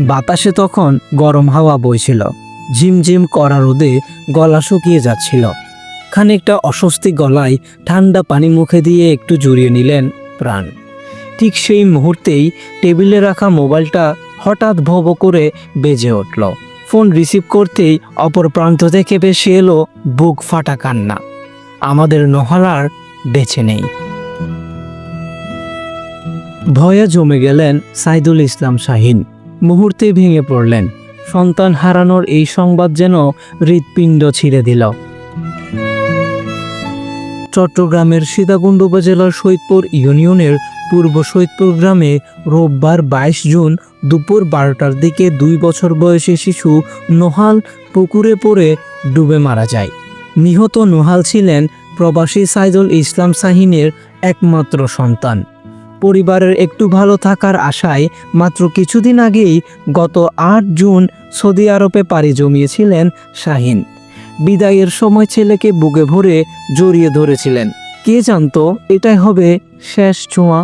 বাতাসে তখন গরম হাওয়া বইছিল। ঝিমঝিম করা রোদে গলা শুকিয়ে যাচ্ছিল। খানিকটা অস্বস্তি গলায় ঠান্ডা পানি মুখে দিয়ে একটু জড়িয়ে নিলেন প্রাণ। ঠিক সেই মুহূর্তেই টেবিলে রাখা মোবাইলটা হঠাৎ ভব করে বেজে উঠল। ফোন রিসিভ করতেই অপর প্রান্ত থেকে বেশি এলো বুক ফাটা কান্না। আমাদের নহলার বেছে নেই। ভয়ে জমে গেলেন সাইদুল ইসলাম শাহিন। মুহূর্তে ভেঙে পড়লেন। সন্তান হারানোর এই সংবাদ যেন হৃৎপিণ্ড ছিঁড়ে দিল। চট্টগ্রামের সীতাকুণ্ড উপজেলার সৈদপুর ইউনিয়নের পূর্ব সৈদপুর গ্রামে রোববার বাইশ জুন দুপুর বারোটার দিকে দুই বছর বয়সী শিশু নোহাল পুকুরে পড়ে ডুবে মারা যায়। নিহত নোহাল ছিলেন প্রবাসী সাইদুল ইসলাম শাহিনের একমাত্র সন্তান। পরিবারের একটু ভালো থাকার আশায় মাত্র কিছুদিন আগেই গত আট জুন সৌদি আরবে পাড়ি জমিয়েছিলেন শাহিন। বিদায়ের সময় ছেলেকে বুকে ভরে জড়িয়ে ধরেছিলেন। কে জানতো, এটাই হবে শেষ ছোঁয়া।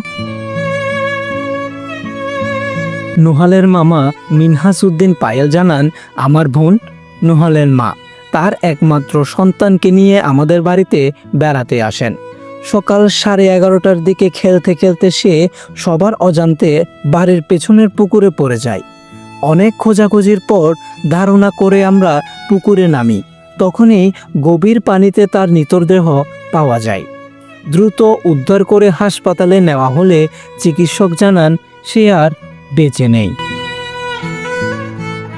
নোহালের মামা মিনহাসউদ্দিন পায়েল জানান, আমার বোন নোহালের মা। তার একমাত্র সন্তানকে নিয়ে আমাদের বাড়িতে বেড়াতে আসেন। সকাল সাড়ে এগারোটার দিকে খেলতে খেলতে সে সবার অজান্তে বাড়ির পেছনের পুকুরে পড়ে যায়। অনেক খোঁজাখুঁজির পর ধারণা করে আমরা পুকুরে নামি। তখনই গভীর পানিতে তার নিতরদেহ পাওয়া যায়। দ্রুত উদ্ধার করে হাসপাতালে নেওয়া হলে চিকিৎসক জানান, সে আর বেঁচে নেই।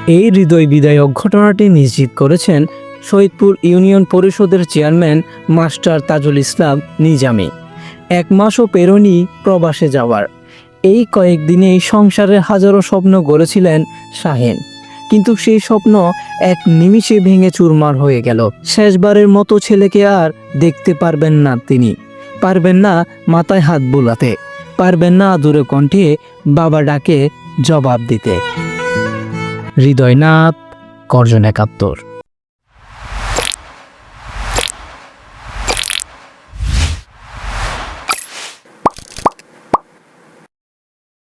এই হৃদয় বিদায়ক ঘটনাটি নিশ্চিত করেছেন সৈয়দপুর ইউনিয়ন পরিষদের চেয়ারম্যান মাস্টার তাজুল ইসলাম নিজামী। এক মাসও পেরোনি প্রবাসে যাওয়ার। এই কয়েকদিনেই সংসারের হাজারো স্বপ্ন গড়েছিলেন শাহেন। কিন্তু সেই স্বপ্ন এক নিমিষে ভেঙে চুরমার হয়ে গেল। শেষবারের মতো ছেলেকে আর দেখতে পারবেন না তিনি। পারবেন না মাথায় হাত বোলাতে। পারবেন না আদুরে কণ্ঠে বাবা ডাকে জবাব দিতে। হৃদয়নাথ কর্জন একাত্তর।